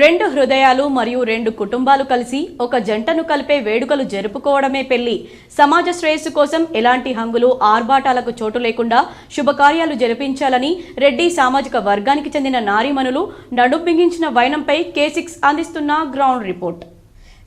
రెండు హృదయాలు మరియు రెండు కుటుంబాలు కలిసి ఒక జంటను కలిపే వేడుకలు జరుపుకోవడమే పెళ్ళి. సమాజ శ్రేయస్సు కోసం ఎలాంటి హంగులు ఆర్భాటాలకు చోటు లేకుండా శుభకార్యాలు జరిపించాలని రెడ్డి సామాజిక వర్గానికి చెందిన నారీమణులు నడుం బిగించిన వైనంపై కే సిక్స్ అందిస్తున్న గ్రౌండ్ రిపోర్ట్.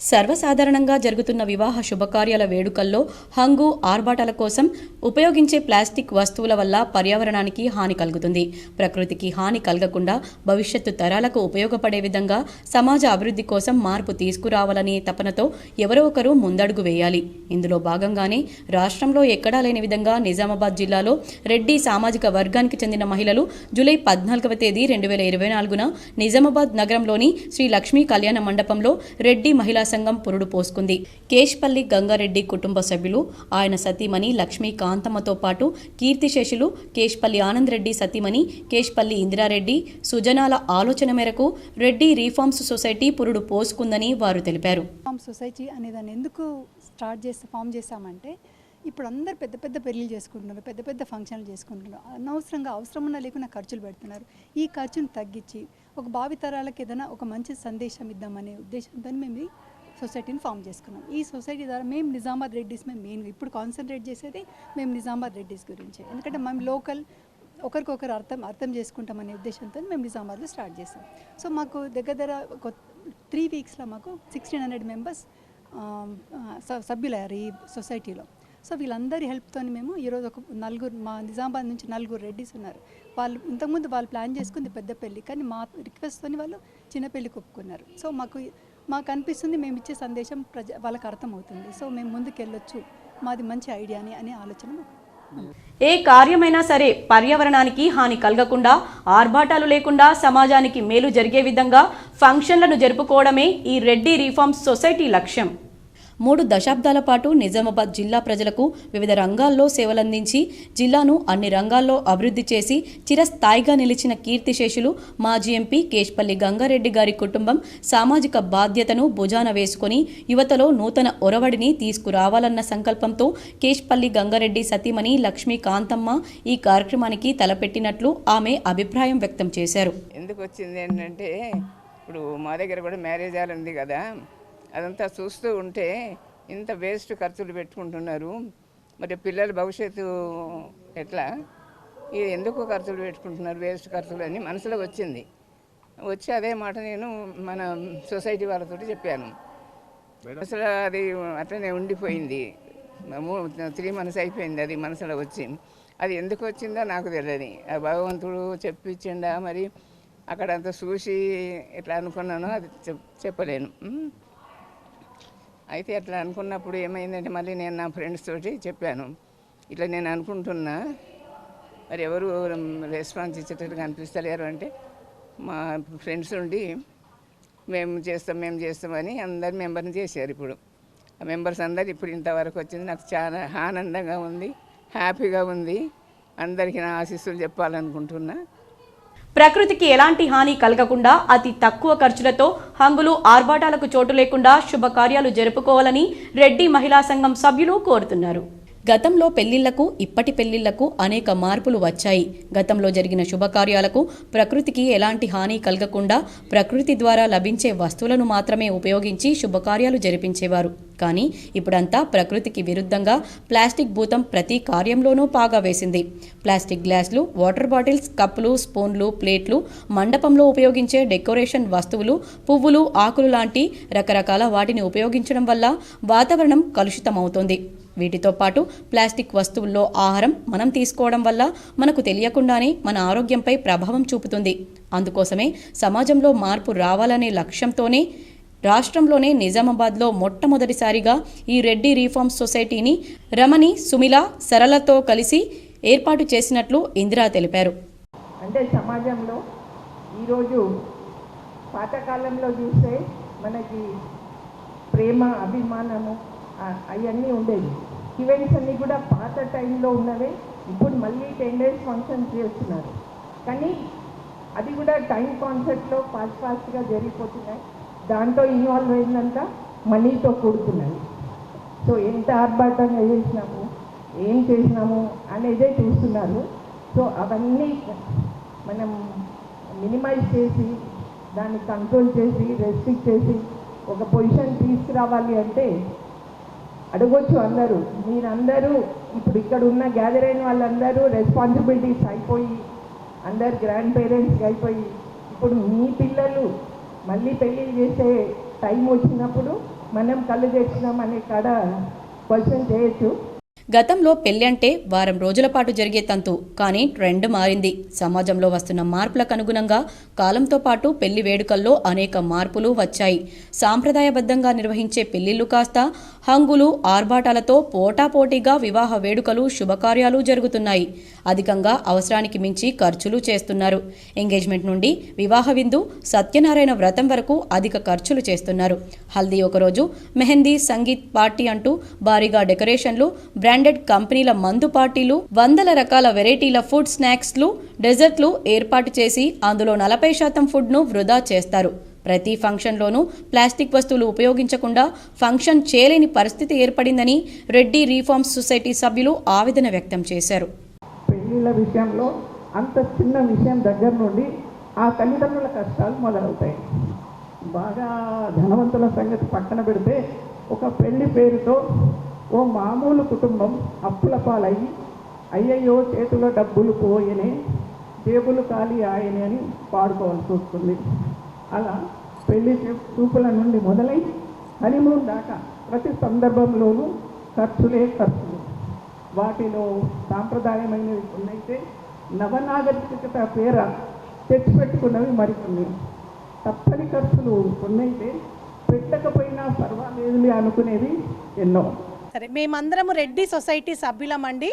సర్వసాధారణంగా జరుగుతున్న వివాహ శుభకార్యాల వేడుకల్లో హంగు ఆర్భాటాల కోసం ఉపయోగించే ప్లాస్టిక్ వస్తువుల వల్ల పర్యావరణానికి హాని కలుగుతుంది. ప్రకృతికి హాని కలగకుండా భవిష్యత్తు తరాలకు ఉపయోగపడే విధంగా సమాజ అభివృద్ధి కోసం మార్పు తీసుకురావాలనే తపనతో ఎవరో ఒకరు ముందడుగు వేయాలి. ఇందులో భాగంగానే రాష్ట్రంలో ఎక్కడా లేని విధంగా నిజామాబాద్ జిల్లాలో రెడ్డి సామాజిక వర్గానికి చెందిన మహిళలు జూలై పద్నాలుగవ తేదీ రెండు వేల ఇరవై నాలుగున నిజామాబాద్ నగరంలోని శ్రీ లక్ష్మీ కళ్యాణ మండపంలో రెడ్డి మహిళా సంఘం పురుడు పోసుకుంది. కేష్పల్లి గంగారెడ్డి కుటుంబ సభ్యులు ఆయన సతీమణి లక్ష్మీ కాంతమ్మతో పాటు కీర్తిశేషులు కేష్పల్లి ఆనంద్ రెడ్డి సతీమణి కేష్పల్లి ఇందిరారెడ్డి సుజనాల ఆలోచన మేరకు రెడ్డి రీఫార్మ్స్ సొసైటీ పురుడు పోసుకుందని వారు తెలిపారు. ఫామ్ సొసైటీ అనే దాన్ని ఎందుకు స్టార్ట్ చేసి ఫామ్ చేశామంటే ఇప్పుడు అందరు పెద్ద పెద్ద పెళ్ళిళ్ళు చేసుకుంటున్నారు పెద్ద పెద్ద ఫంక్షన్లు చేసుకుంటున్నారు. అనవసరంగా అవసరం ఉన్న లేకుండా ఖర్చులు పెడుతున్నారు. ఈ ఖర్చును తగ్గించి ఒక భావితరాలకు ఏదైనా ఒక మంచి సందేశం ఇద్దామనే ఉద్దేశంతో మేము సొసైటీని ఫామ్ చేసుకున్నాం. ఈ సొసైటీ ద్వారా మేము నిజామాబాద్ రెడ్డిస్ మేము మెయిన్ ఇప్పుడు కాన్సన్ట్రేట్ చేసేది మేము నిజామాబాద్ రెడ్డిస్ గురించి. ఎందుకంటే మేము లోకల్ ఒకరికొకరు అర్థం అర్థం చేసుకుంటామనే ఉద్దేశంతో మేము నిజామాబాద్లో స్టార్ట్ చేసాం. సో మాకు దగ్గర దగ్గర త్రీ వీక్స్లో మాకు సిక్స్టీన్ హండ్రెడ్ మెంబర్స్ సభ్యులయ్యారు ఈ సొసైటీలో. సో వీళ్ళందరి హెల్ప్తో మేము ఈరోజు ఒక నలుగురు మా నిజామాబాద్ నుంచి నలుగురు రెడ్డిస్ ఉన్నారు. వాళ్ళు ఇంతకుముందు వాళ్ళు ప్లాన్ చేసుకుంది పెద్ద పెళ్ళి కానీ మా రిక్వెస్ట్తో వాళ్ళు చిన్న పెళ్ళికి ఒప్పుకున్నారు సో మాకు మాకు అనిపిస్తుంది మేము ఇచ్చే సందేశం ప్రజ వాళ్ళకి అర్థమవుతుంది. సో మేము ముందుకెళ్ళొచ్చు. మాది మంచి ఐడియా అని అనే ఆలోచన ఏ కార్యమైనా సరే పర్యావరణానికి హాని కలగకుండా ఆర్భాటాలు లేకుండా సమాజానికి మేలు జరిగే విధంగా ఫంక్షన్లను జరుపుకోవడమే ఈ రెడ్డి రీఫార్మ్స్ సొసైటీ లక్ష్యం. మూడు దశాబ్దాల పాటు నిజామాబాద్ జిల్లా ప్రజలకు వివిధ రంగాల్లో సేవలందించి జిల్లాను అన్ని రంగాల్లో అభివృద్ధి చేసి చిరస్థాయిగా నిలిచిన కీర్తిశేషులు మాజీ ఎంపీ కేష్పల్లి గంగారెడ్డి గారి కుటుంబం సామాజిక బాధ్యతను భుజాన వేసుకొని యువతలో నూతన ఒరవడిని తీసుకురావాలన్న సంకల్పంతో కేష్పల్లి గంగారెడ్డి సతీమణి లక్ష్మీ కాంతమ్మ ఈ కార్యక్రమానికి తలపెట్టినట్లు ఆమె అభిప్రాయం వ్యక్తం చేశారు. ఎందుకు వచ్చింది ఏంటంటే ఇప్పుడు మా దగ్గర కూడా మ్యారేజ్ హాల్ ఉంది కదా. అదంతా చూస్తూ ఉంటే ఇంత వేస్ట్ ఖర్చులు పెట్టుకుంటున్నారు. మరి పిల్లల భవిష్యత్తు ఎట్లా? ఇది ఎందుకు ఖర్చులు పెట్టుకుంటున్నారు వేస్ట్ ఖర్చులు అని మనసులో వచ్చింది. వచ్చి అదే మాట నేను మన సొసైటీ వాళ్ళతో చెప్పాను. అసలు అది అట్లనే ఉండిపోయింది. త్రీ మంత్స్ అయిపోయింది అది మనసులో వచ్చి. అది ఎందుకు వచ్చిందో నాకు తెలియదు. ఆ భగవంతుడు చెప్పించిండా మరి అక్కడంతా చూసి ఎట్లా అనుకున్నానో అది చెప్ చెప్పలేను. అయితే అట్లా అనుకున్నప్పుడు ఏమైందంటే మళ్ళీ నేను నా ఫ్రెండ్స్ తోటి చెప్పాను. ఇట్లా నేను అనుకుంటున్నా మరి ఎవరు రెస్పాన్స్ ఇచ్చేటట్టుగా అనిపిస్తలేరు అంటే మా ఫ్రెండ్స్ ఉండి మేము చేస్తాం మేము చేస్తామని అందరు మెంబర్ని చేశారు ఇప్పుడు. ఆ మెంబర్స్ అందరు ఇప్పుడు ఇంతవరకు వచ్చింది. నాకు చాలా ఆనందంగా ఉంది హ్యాపీగా ఉంది. అందరికీ నా ఆశీస్సులు చెప్పాలనుకుంటున్నా. ప్రకృతికి ఎలాంటి హాని కలగకుండా అతి తక్కువ ఖర్చులతో హంగులు ఆర్భాటాలకు చోటు లేకుండా శుభకార్యాలు జరుపుకోవాలని రెడ్డి మహిళా సంఘం సభ్యులు కోరుతున్నారు. గతంలో పెళ్ళిళ్ళకు ఇప్పటి పెళ్ళిళ్ళకు అనేక మార్పులు వచ్చాయి. గతంలో జరిగిన శుభకార్యాలకు ప్రకృతికి ఎలాంటి హాని కలగకుండా ప్రకృతి ద్వారా లభించే వస్తువులను మాత్రమే ఉపయోగించి శుభకార్యాలు జరిపించేవారు. కానీ ఇప్పుడంతా ప్రకృతికి విరుద్ధంగా ప్లాస్టిక్ భూతం ప్రతి కార్యంలోనూ పాగా వేసింది. ప్లాస్టిక్ గ్లాసులు వాటర్ బాటిల్స్ కప్పులు స్పూన్లు ప్లేట్లు మండపంలో ఉపయోగించే డెకరేషన్ వస్తువులు పువ్వులు ఆకులు లాంటి రకరకాల వాటిని ఉపయోగించడం వల్ల వాతావరణం కలుషితమవుతోంది. వీటితో పాటు ప్లాస్టిక్ వస్తువుల్లో ఆహారం మనం తీసుకోవడం వల్ల మనకు తెలియకుండానే మన ఆరోగ్యంపై ప్రభావం చూపుతుంది. అందుకోసమే సమాజంలో మార్పు రావాలనే లక్ష్యంతోనే రాష్ట్రంలోనే నిజామాబాద్లో మొట్టమొదటిసారిగా ఈ రెడ్డి రీఫార్మ్ సొసైటీని రమణి సుమిల సరళతో కలిసి ఏర్పాటు చేసినట్లు ఇందిరా తెలిపారు. అంటే సమాజంలో ఈరోజు పాతకాలంలో చూస్తే మనకి ప్రేమ అభిమానము అవన్నీ ఉండేవి. ఈవెంట్స్ అన్నీ కూడా పాత టైంలో ఉన్నవే. ఇప్పుడు మళ్ళీ టెన్ డేస్ ఫంక్షన్ చేస్తున్నారు. కానీ అది కూడా టైం కాన్సెప్ట్లో ఫాస్ట్ ఫాస్ట్గా జరిగిపోతున్నాయి. దాంట్లో ఇన్వాల్వ్ అయిందంతా మనీతో కూడుతున్నది సో ఎంత ఆర్భాటంగా చేసినాము ఏం చేసినాము అనేదే చూస్తున్నారు. సో అవన్నీ మనం మినిమైజ్ చేసి దాన్ని కంట్రోల్ చేసి రెస్ట్రిక్ట్ చేసి ఒక పొజిషన్ తీసుకురావాలి అంటే అడగొచ్చు అందరూ. మీరందరూ ఇప్పుడు ఇక్కడ ఉన్న గ్యాదర్ అయిన వాళ్ళందరూ రెస్పాన్సిబిలిటీస్ అయిపోయి అందరు గ్రాండ్ పేరెంట్స్ అయిపోయి ఇప్పుడు మీ పిల్లలు మళ్ళీ పెళ్ళి చేసే టైం వచ్చినప్పుడు మనం కళ్ళు తెచ్చినాం అనే కాడ క్వశ్చన్ చేయొచ్చు. గతంలో పెళ్ళి అంటే వారం రోజుల పాటు జరిగే తంతు కానీ ట్రెండ్ మారింది. సమాజంలో వస్తున్న మార్పులకు అనుగుణంగా కాలంతో పాటు పెళ్ళి వేడుకల్లో అనేక మార్పులు వచ్చాయి. సాంప్రదాయబద్ధంగా నిర్వహించే పెళ్ళిళ్ళు కాస్త హంగులు ఆర్భాటాలతో పోటాపోటీగా వివాహ వేడుకలు శుభకార్యాలు జరుగుతున్నాయి. అధికంగా అవసరానికి మించి ఖర్చులు చేస్తున్నారు. ఎంగేజ్మెంట్ నుండి వివాహ విందు సత్యనారాయణ వ్రతం వరకు అధిక ఖర్చులు చేస్తున్నారు. హల్దీ ఒకరోజు మెహందీ సంగీత్ పార్టీ అంటూ భారీగా డెకరేషన్లు బ్రాండెడ్ కంపెనీల మందు పార్టీలు వందల రకాల వెరైటీల ఫుడ్ స్నాక్స్లు డెజర్ట్లు ఏర్పాటు చేసి అందులో నలభై శాతం ఫుడ్ను వృధా చేస్తారు. ప్రతి ఫంక్షన్లోనూ ప్లాస్టిక్ వస్తువులు ఉపయోగించకుండా ఫంక్షన్ చేయలేని పరిస్థితి ఏర్పడిందని రెడ్డి రీఫార్మ్స్ సొసైటీ సభ్యులు ఆవేదన వ్యక్తం చేశారు. పెళ్ళిళ్ళ విషయంలో అంత చిన్న విషయం దగ్గర నుండి ఆ తల్లిదండ్రుల కష్టాలు మొదలవుతాయి. బాగా ధనవంతుల సంగతి పక్కన పెడితే ఒక పెళ్ళి పేరుతో ఓ మామూలు కుటుంబం అప్పుల పాలయ్యి అయ్యయ్యో చేతిలో డబ్బులు పోయనే జేబులు ఖాళీ ఆయనే అని పాడుకోవాల్సి వస్తుంది. అలా పెళ్ళి చూపుల నుండి మొదలై హనీమూన్ దాకా ప్రతి సందర్భంలోనూ ఖర్చులే ఖర్చులు. వాటిలో సాంప్రదాయమైనవి కొన్నైతే నవనాగరికత పేర తెచ్చిపెట్టుకున్నవి మరికొన్ని. తప్పని ఖర్చులు కొన్నైతే పెట్టకపోయినా పర్వాలేదులే అనుకునేవి ఎన్నో. సరే మేమందరము రెడ్డి సొసైటీ సభ్యులమండి.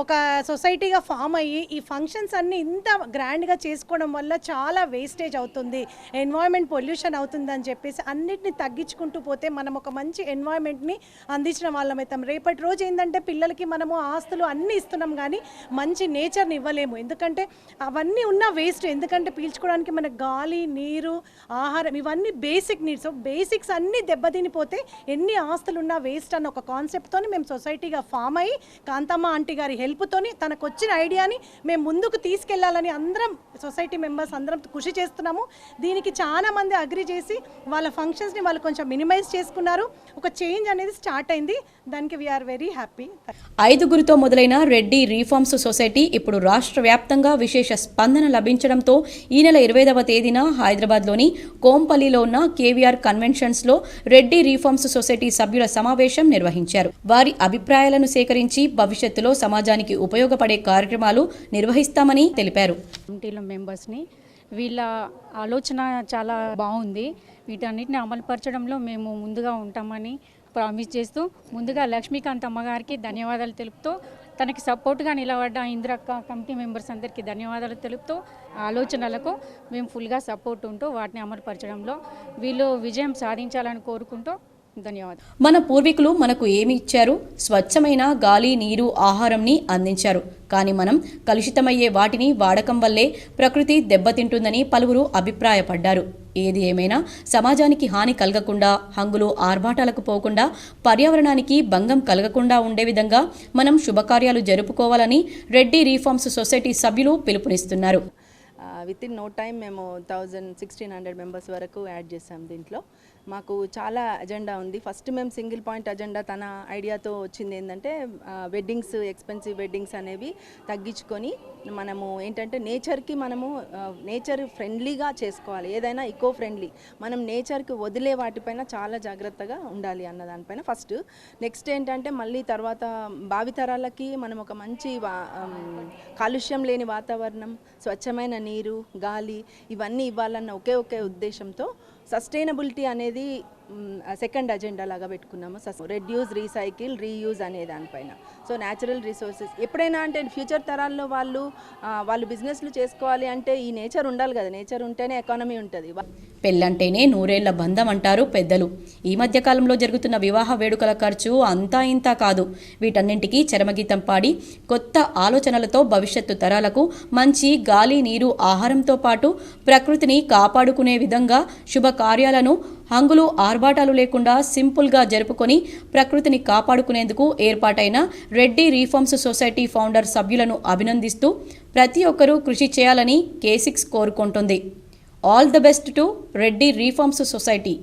ఒక సొసైటీగా ఫామ్ అయ్యి ఈ ఫంక్షన్స్ అన్ని ఇంత గ్రాండ్గా చేసుకోవడం వల్ల చాలా వేస్టేజ్ అవుతుంది. ఎన్వాయర్మెంట్ పొల్యూషన్ అవుతుందని చెప్పేసి అన్నిటిని తగ్గించుకుంటూ పోతే మనం ఒక మంచి ఎన్వాయర్మెంట్ని అందించిన వాళ్ళం అవుతాం. రేపటి రోజు ఏంటంటే పిల్లలకి మనము ఆస్తులు అన్నీ ఇస్తున్నాం కానీ మంచి నేచర్ని ఇవ్వలేము. ఎందుకంటే అవన్నీ ఉన్న వేస్ట్. ఎందుకంటే పీల్చుకోవడానికి మనకు గాలి నీరు ఆహారం ఇవన్నీ బేసిక్ నీడ్స్. బేసిక్స్ అన్నీ దెబ్బతినిపోతే ఎన్ని ఆస్తులు ఉన్నా వేస్ట్ అన్న ఒక కాన్సెప్ట్ కాన్సెప్ట్తో మేము సొసైటీగా ఫామ్ అయ్యి కాంతమ్మ ఆంటీ గారి హెల్ప్తోని తనకు వచ్చిన ఐడియాని మేము ముందుకు తీసుకెళ్ళాలని అందరం సొసైటీ మెంబర్స్ అందరం కృషి చేస్తున్నాము. దీనికి చాలా మంది అగ్రి చేసి వాళ్ళ ఫంక్షన్స్ని వాళ్ళు కొంచెం మినిమైజ్ చేసుకున్నారు. ఒక చేంజ్ అనేది స్టార్ట్ అయింది. దానికి వీఆర్ వెరీ హ్యాపీ ఐదుగురితో మొదలైన రెడ్డి రీఫార్మ్స్ సొసైటీ ఇప్పుడు రాష్ట్ర వ్యాప్తంగా విశేష స్పందన లభించడంతో ఈ నెల ఇరవైదవ తేదీన హైదరాబాద్లోని కోంపల్లిలో ఉన్న కేవీఆర్ కన్వెన్షన్స్లో రెడ్డి రీఫార్మ్స్ సొసైటీ సభ్యుల సమావేశం నిర్వహించారు. వారి అభిప్రాయాలను సేకరించి భవిష్యత్తులో సమాజానికి ఉపయోగపడే కార్యక్రమాలు నిర్వహిస్తామని తెలిపారు. కమిటీలో మెంబర్స్ని వీళ్ళ ఆలోచన చాలా బాగుంది. వీటన్నిటిని అమలుపరచడంలో మేము ముందుగా ఉంటామని ప్రామిస్ చేస్తూ ముందుగా లక్ష్మీకాంత్ అమ్మగారికి ధన్యవాదాలు తెలుపుతూ తనకి సపోర్ట్గా నిలబడ్డ ఇంద్రక్క కమిటీ మెంబర్స్ అందరికీ ధన్యవాదాలు తెలుపుతూ ఆలోచనలకు మేము ఫుల్గా సపోర్ట్ ఉంటూ వాటిని అమలుపరచడంలో వీళ్ళు విజయం సాధించాలని కోరుకుంటూ ధన్యవాదాలు. మన పూర్వీకులు మనకు ఏమి ఇచ్చారు? స్వచ్ఛమైన గాలి నీరు ఆహారంని అందించారు. కానీ మనం కలుషితమయ్యే వాటిని వాడకం వల్లే ప్రకృతి దెబ్బతింటుందని పలువురు అభిప్రాయపడ్డారు. ఏది ఏమైనా సమాజానికి హాని కలగకుండా హంగులు ఆర్భాటాలకు పోకుండా పర్యావరణానికి భంగం కలగకుండా ఉండే విధంగా మనం శుభకార్యాలు జరుపుకోవాలని రెడ్డి రీఫార్మ్స్ సొసైటీ సభ్యులు పిలుపునిస్తున్నారు. విత్ ఇన్ నో టైం మేము థౌజండ్ సిక్స్టీన్ హండ్రెడ్ మెంబర్స్ వరకు యాడ్ చేసాం దీంట్లో. మాకు చాలా అజెండా ఉంది. ఫస్ట్ మేము సింగిల్ పాయింట్ అజెండా తన ఐడియాతో వచ్చింది ఏంటంటే వెడ్డింగ్స్ ఎక్స్పెన్సివ్ వెడ్డింగ్స్ అనేవి తగ్గించుకొని మనము ఏంటంటే నేచర్కి మనము నేచర్ ఫ్రెండ్లీగా చేసుకోవాలి. ఏదైనా ఇకో ఫ్రెండ్లీ మనం నేచర్కి వదిలే వాటిపైన చాలా జాగ్రత్తగా ఉండాలి అన్న దానిపైన ఫస్ట్. నెక్స్ట్ ఏంటంటే మళ్ళీ తర్వాత భావితరాలకి మనం ఒక మంచి వా- కాలుష్యం లేని వాతావరణం స్వచ్ఛమైన నీరు గాలి ఇవన్నీ ఇవ్వాలన్న ఒకే ఒకే ఉద్దేశంతో సస్టైనబిలిటీ అనేది సెకండ్ అజెండా లాగా పెట్టుకున్నాము. రెడ్యూస్ రీసైకిల్ రీయూజ్ అనే దానిపైన. సో న్యాచురల్ రిసోర్సెస్ ఎప్పుడైనా అంటే ఫ్యూచర్ తరాల్లో వాళ్ళు వాళ్ళు బిజినెస్లు చేసుకోవాలి అంటే ఈ నేచర్ ఉండాలి కదా. నేచర్ ఉంటేనే ఎకానమీ ఉంటుంది. పెళ్ళంటేనే నూరేళ్ళ బంధం అంటారు పెద్దలు. ఈ మధ్య కాలంలో జరుగుతున్న వివాహ వేడుకల ఖర్చు అంతా ఇంతా కాదు. వీటన్నింటికీ చరమగీతం పాడి కొత్త ఆలోచనలతో భవిష్యత్తు తరాలకు మంచి గాలి నీరు ఆహారంతో పాటు ప్రకృతిని కాపాడుకునే విధంగా శుభకార్యాలను హంగులు ఆర్భాటాలు లేకుండా సింపుల్గా జరుపుకొని ప్రకృతిని కాపాడుకునేందుకు ఏర్పాటైన రెడ్డి రీఫార్మ్స్ సొసైటీ ఫౌండర్ సభ్యులను అభినందిస్తూ ప్రతి ఒక్కరూ కృషి చేయాలని కేసిక్స్ కోరుకుంటుంది. All the best to Reddy reforms society.